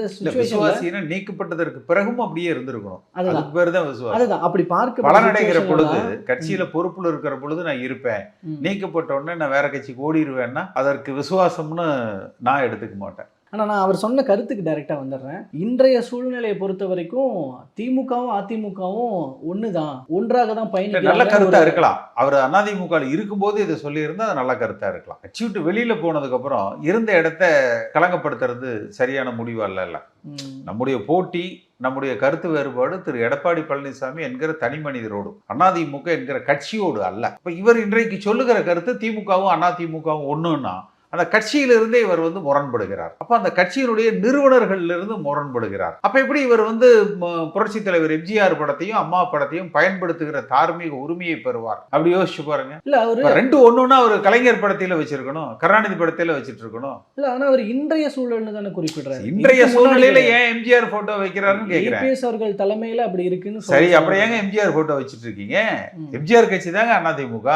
அந்த விசுவாசினா நீக்கப்பட்டதற்கு பிறகும் அப்படியே இருந்திருக்கணும். அதுக்கு பேர் தான் விசுவாசம். அதுதான். அப்படி பார்க்க பலனடைகிற பொழுது கட்சியில பொறுப்புல இருக்கிற பொழுது நான் இருப்பேன். நீக்கப்பட்ட உடனே நான் வேற கட்சிக்கு ஓடிடுவேன்னா அதற்கு விசுவாசம்னு நான் எடுத்துக்க மாட்டேன். ஆனா நான் அவர் சொன்ன கருத்துக்கு டைரக்டா வந்துடுறேன். இன்றைய சூழ்நிலையை பொறுத்த வரைக்கும் திமுகவும் அதிமுகவும் ஒண்ணுதான். ஒன்றாக தான் இல்ல, நல்ல கருத்தா பயணிக்கிறாங்க இருக்கலாம். அவர் அதிமுக இருக்கும்போது இதை சொல்லியிருந்தா அது நல்ல கருத்தா இருக்கலாம். கட்சி விட்டு வெளியில போனதுக்கு அப்புறம் இருந்த இடத்த களங்கப்படுத்துறது சரியான முடிவு அல்ல. நம்முடைய போட்டி நம்முடைய கருத்து வேறுபாடு திரு. எடப்பாடி பழனிசாமி என்கிற தனி மனிதரோடு அதிமுக என்கிற கட்சியோடு அல்ல. இப்ப இவர் இன்றைக்கு சொல்லுகிற கருத்து திமுகவும் அதிமுகவும் ஒண்ணுன்னா அந்த கட்சியிலிருந்தே இவர் வந்து முரண்படுகிறார். அப்ப அந்த கட்சியினுடைய நிறுவனர்கள்ல இருந்து முரண்படுகிறார். அப்ப எப்படி இவர் வந்து புரட்சி தலைவர் எம்ஜிஆர் படத்தையும் அம்மா படத்தையும் பயன்படுத்துகிற தார்மீக உரிமையை பெறுவார்? அப்படி யோசிச்சு பாருங்க. இல்ல அவரு ரெண்டு ஒண்ணுன்னா அவர் கலைஞர் படத்தில வச்சிருக்கணும் கருணாநிதி படத்தில வச்சிட்டு இருக்கணும் இல்ல ஆனா அவர் இன்றைய சூழல்னு தானே குறிப்பிடுறாரு. இன்றைய சூழ்நிலையில ஏன் எம்ஜிஆர் போட்டோ வைக்கிறாருன்னு கேக்குறேன். EPS அவர்கள் தலைமையில அப்படி இருக்குன்னு சரி. அப்புறம் ஏங்க எம்ஜிஆர் போட்டோ வச்சிட்டு இருக்கீங்க. எம்ஜிஆர் கட்சி தாங்க அதிமுக